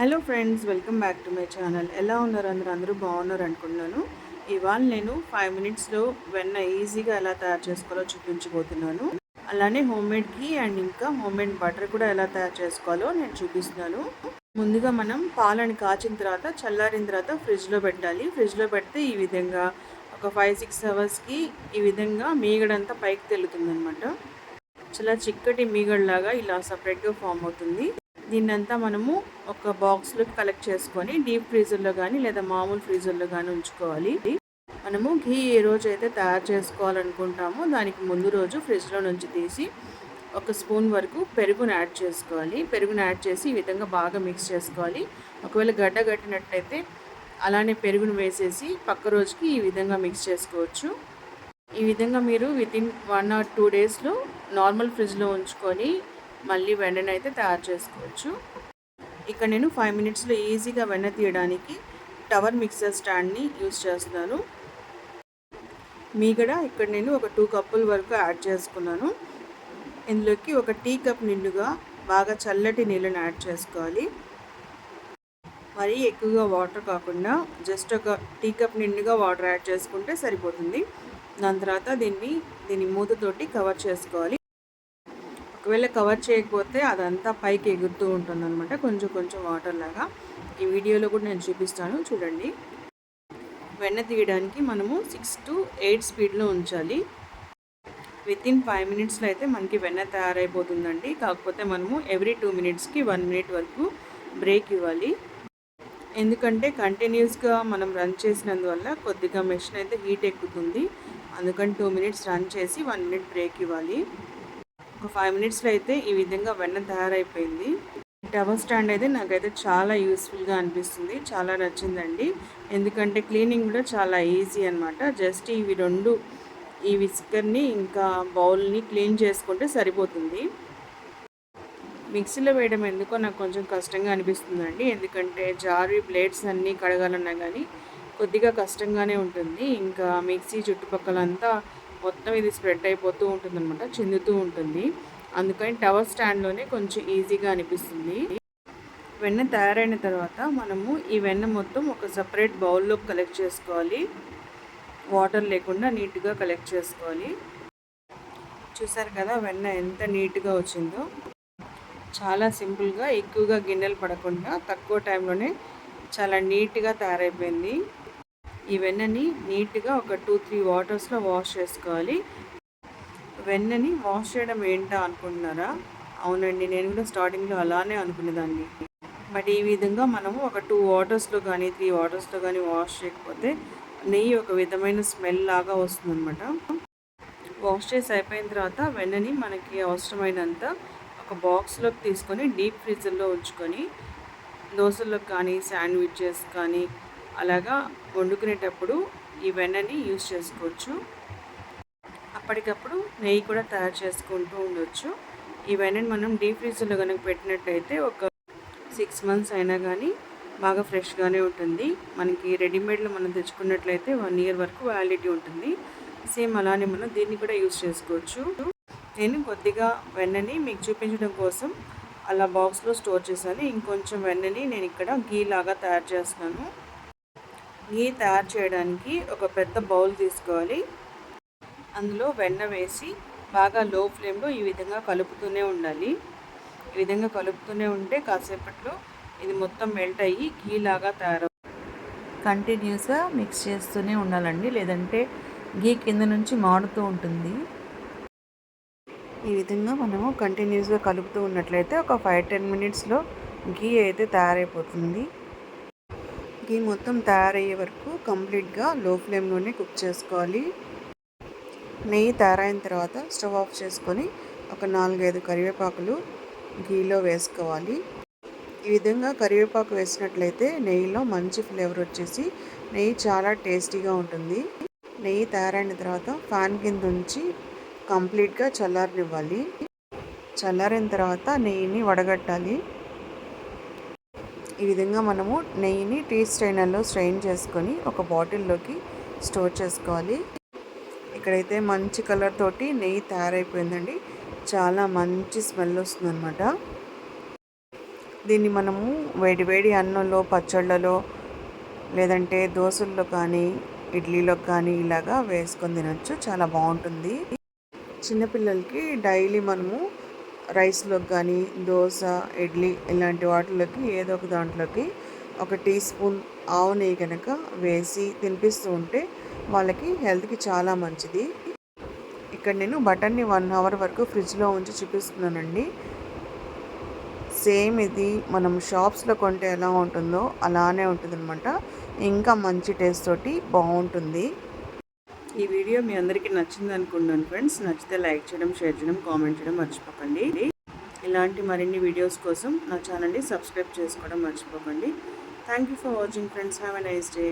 Hello friends welcome back to my channel. ఎలా ఉన్నారు అందరూ? అందరూ బాగున్నారు అనుకుంటున్నాను. ఇవాళ నేను ఫైవ్ మినిట్స్లో వెన్న ఈజీగా ఎలా తయారు చేసుకోవాలో చూపించబోతున్నాను. అలానే హోమ్ మేడ్ ఘీ అండ్ ఇంకా హోమ్ మేడ్ బటర్ కూడా ఎలా తయారు చేసుకోవాలో నేను చూపిస్తున్నాను. ముందుగా మనం పాలని కాచిన తర్వాత చల్లారిన తర్వాత ఫ్రిడ్జ్లో పెట్టాలి. ఫ్రిడ్జ్లో పెడితే ఈ విధంగా ఒక ఫైవ్ సిక్స్ అవర్స్కి ఈ విధంగా మీగడంతా పైకి తెలుతుంది అనమాట చాలా చిక్కటి మీగడలాగా ఇలా సపరేట్గా ఫామ్ అవుతుంది. దీన్నంతా మనము ఒక బాక్స్లోకి కలెక్ట్ చేసుకొని డీప్ ఫ్రీజర్లో కానీ లేదా మామూలు ఫ్రీజర్లో కానీ ఉంచుకోవాలి. మనము ఘీ ఏ రోజు అయితే తయారు చేసుకోవాలనుకుంటామో దానికి ముందు రోజు ఫ్రిడ్జ్లో నుంచి తీసి ఒక స్పూన్ వరకు పెరుగును యాడ్ చేసుకోవాలి. పెరుగును యాడ్ చేసి ఈ విధంగా బాగా మిక్స్ చేసుకోవాలి. ఒకవేళ గడ్డ కట్టినట్లయితే అలానే పెరుగును వేసేసి పక్క రోజుకి ఈ విధంగా మిక్స్ చేసుకోవచ్చు. ఈ విధంగా మీరు వితిన్ వన్ ఆర్ టూ డేస్లో నార్మల్ ఫ్రిడ్జ్లో ఉంచుకొని మళ్ళీ వెన్నని అయితే తయారు చేసుకోవచ్చు. ఇక్కడ నేను ఫైవ్ మినిట్స్లో ఈజీగా వెన్న తీయడానికి టవర్ మిక్సర్ స్టాండ్ని యూజ్ చేస్తున్నాను. మీగడ ఇక్కడ నేను ఒక టూ కప్పుల వరకు యాడ్ చేసుకున్నాను. ఇందులోకి ఒక టీ కప్ నిండుగా బాగా చల్లటి నీళ్ళని యాడ్ చేసుకోవాలి. మరీ ఎక్కువగా వాటర్ కాకుండా జస్ట్ ఒక టీ కప్ నిండుగా వాటర్ యాడ్ చేసుకుంటే సరిపోతుంది. దాని తర్వాత దీన్ని దీని మూతతోటి కవర్ చేసుకోవాలి. ఒకవేళ కవర్ చేయకపోతే అదంతా పైకి ఎగురుతూ ఉంటుంది అనమాట కొంచెం కొంచెం వాటర్ లాగా. ఈ వీడియోలో కూడా నేను చూపిస్తాను. చూడండి. వెన్న తీయడానికి మనము సిక్స్ టు ఎయిట్ స్పీడ్లో ఉంచాలి. విత్ ఇన్ ఫైవ్ మినిట్స్లో అయితే మనకి వెన్న తయారైపోతుందండి. కాకపోతే మనము ఎవ్రీ టూ మినిట్స్కి వన్ మినిట్ వరకు బ్రేక్ ఇవ్వాలి. ఎందుకంటే కంటిన్యూస్గా మనం రన్ చేసినందువల్ల కొద్దిగా మెషిన్ అయితే హీట్ ఎక్కుతుంది. అందుకని టూ మినిట్స్ రన్ చేసి వన్ మినిట్ బ్రేక్ ఇవ్వాలి. ఒక ఫైవ్ మినిట్స్లో అయితే ఈ విధంగా వెన్న తయారైపోయింది. టవర్ స్టాండ్ అయితే నాకైతే చాలా యూస్ఫుల్గా అనిపిస్తుంది. చాలా నచ్చిందండి. ఎందుకంటే క్లీనింగ్ కూడా చాలా ఈజీ అనమాట జస్ట్ ఇవి రెండు ఈ విస్కర్ని ఇంకా బౌల్ని క్లీన్ చేసుకుంటే సరిపోతుంది. మిక్సీలో వేయడం ఎందుకో నాకు కొంచెం కష్టంగా అనిపిస్తుందండి. ఎందుకంటే జారీ ప్లేట్స్ అన్నీ కడగాలన్నా కానీ కొద్దిగా కష్టంగానే ఉంటుంది. ఇంకా మిక్సీ చుట్టుపక్కలంతా మొత్తం ఇది స్ప్రెడ్ అయిపోతూ ఉంటుంది అనమాట చిందుతూ ఉంటుంది. అందుకని టవర్ స్టాండ్లోనే కొంచెం ఈజీగా అనిపిస్తుంది. వెన్న తయారైన తర్వాత మనము ఈ వెన్న మొత్తం ఒక సపరేట్ బౌల్లో కలెక్ట్ చేసుకోవాలి. వాటర్ లేకుండా నీట్గా కలెక్ట్ చేసుకోవాలి. చూసారు కదా వెన్న ఎంత నీట్గా వచ్చిందో. చాలా సింపుల్గా ఎక్కువగా గిన్నెలు పడకుండా తక్కువ టైంలోనే చాలా నీట్గా తయారైపోయింది. ఈ వెన్నని నీట్గా ఒక టూ త్రీ వాటర్స్లో వాష్ చేసుకోవాలి. వెన్నని వాష్ చేయడం ఏంటా అనుకుంటున్నారా? అవునండి నేను కూడా స్టార్టింగ్లో అలానే అనుకునేదాన్ని. బట్ ఈ విధంగా మనము ఒక టూ వాటర్స్లో కానీ త్రీ వాటర్స్లో కానీ వాష్ చేయకపోతే నెయ్యి ఒక విధమైన స్మెల్ లాగా వస్తుందన్నమాట. వాష్ చేసి అయిపోయిన తర్వాత వెన్నని మనకి అవసరమైనంత ఒక బాక్స్లోకి తీసుకొని డీప్ ఫ్రీజర్లో ఉంచుకొని దోశలకు కానీ శాండ్విచెస్ కానీ అలాగా వండుకునేటప్పుడు ఈ వెన్నని యూస్ చేసుకోవచ్చు. అప్పటికప్పుడు నెయ్యి కూడా తయారు చేసుకుంటూ ఉండొచ్చు. ఈ వెన్నని మనం డీప్ ఫ్రీజర్లో కనుక పెట్టినట్టయితే ఒక సిక్స్ మంత్స్ అయినా కానీ బాగా ఫ్రెష్గానే ఉంటుంది. మనకి రెడీమేడ్లో మనం తెచ్చుకున్నట్లయితే వన్ ఇయర్ వరకు వ్యాలిడిటీ ఉంటుంది. సేమ్ అలానే మనం దీన్ని కూడా యూజ్ చేసుకోవచ్చు. నేను కొద్దిగా వెన్నని మీకు చూపించడం కోసం అలా బాక్స్లో స్టోర్ చేశాను. ఇంకొంచెం వెన్నని నేను ఇక్కడ గీ లాగా తయారు చేస్తున్నాను. ఘీ తయారు చేయడానికి ఒక పెద్ద బౌల్ తీసుకోవాలి. అందులో వెన్న వేసి బాగా లో ఫ్లేమ్లో ఈ విధంగా కలుపుతూనే ఉండాలి. ఈ విధంగా కలుపుతూనే ఉంటే కాసేపట్లో ఇది మొత్తం మెల్ట్ అయ్యి ఘీ లాగా తయారవు కంటిన్యూస్గా మిక్స్ చేస్తూనే ఉండాలండి. లేదంటే ఘీ కింద నుంచి మాడుతూ ఉంటుంది. ఈ విధంగా మనము కంటిన్యూస్గా కలుపుతూ ఉన్నట్లయితే ఒక ఫైవ్ టెన్ మినిట్స్లో ఘీ అయితే తయారైపోతుంది. మనకి మొత్తం తయారయ్యే వరకు కంప్లీట్గా లో ఫ్లేమ్లోనే కుక్ చేసుకోవాలి. నెయ్యి తయారైన తర్వాత స్టవ్ ఆఫ్ చేసుకొని ఒక నాలుగైదు కరివేపాకులు ఘీలో వేసుకోవాలి. ఈ విధంగా కరివేపాకు వేసినట్లయితే నెయ్యిలో మంచి ఫ్లేవర్ వచ్చేసి నెయ్యి చాలా టేస్టీగా ఉంటుంది. నెయ్యి తయారైన తర్వాత ఫ్యాన్ కింద ఉంచి కంప్లీట్గా చల్లారనివ్వాలి. చల్లారిన తర్వాత నెయ్యిని వడగట్టాలి. ఈ విధంగా మనము నెయ్యిని టీ స్ట్రైనర్లో స్ట్రెయిన్ చేసుకొని ఒక బాటిల్లోకి స్టోర్ చేసుకోవాలి. ఇక్కడైతే మంచి కలర్ తోటి నెయ్యి తయారైపోయిందండి. చాలా మంచి స్మెల్ వస్తుందన్నమాట. దీన్ని మనము వేడి వేడి అన్నంలో పచ్చళ్ళలో లేదంటే దోశల్లో కానీ ఇడ్లీలో కానీ ఇలాగా వేసుకొని తినొచ్చు. చాలా బాగుంటుంది. చిన్నపిల్లలకి డైలీ మనము రైస్లోకి కానీ దోశ ఇడ్లీ ఇలాంటి వాటిలోకి ఏదో ఒక దాంట్లోకి ఒక టీ స్పూన్ ఆవు నెయ్యి కనుక వేసి తినిపిస్తూ ఉంటే వాళ్ళకి హెల్త్కి చాలా మంచిది. ఇక్కడ నేను బటన్ని వన్ అవర్ వరకు ఫ్రిడ్జ్లో ఉంచి చూపిస్తున్నానండి. సేమ్ ఇది మనం షాప్స్లో కొంటే ఎలా ఉంటుందో అలానే ఉంటుందన్నమాట. ఇంకా మంచి టేస్ట్ తోటి బాగుంటుంది. ఈ వీడియో మీ అందరికీ నచ్చింది అనుకున్నాను ఫ్రెండ్స్ నచ్చితే లైక్ చేయడం షేర్ చేయడం కామెంట్ చేయడం మర్చిపోకండి. ఇలాంటి మరిన్ని వీడియోస్ కోసం నా ఛానల్ని సబ్స్క్రైబ్ చేసుకోవడం మర్చిపోకండి. Thank you for watching friends have a nice day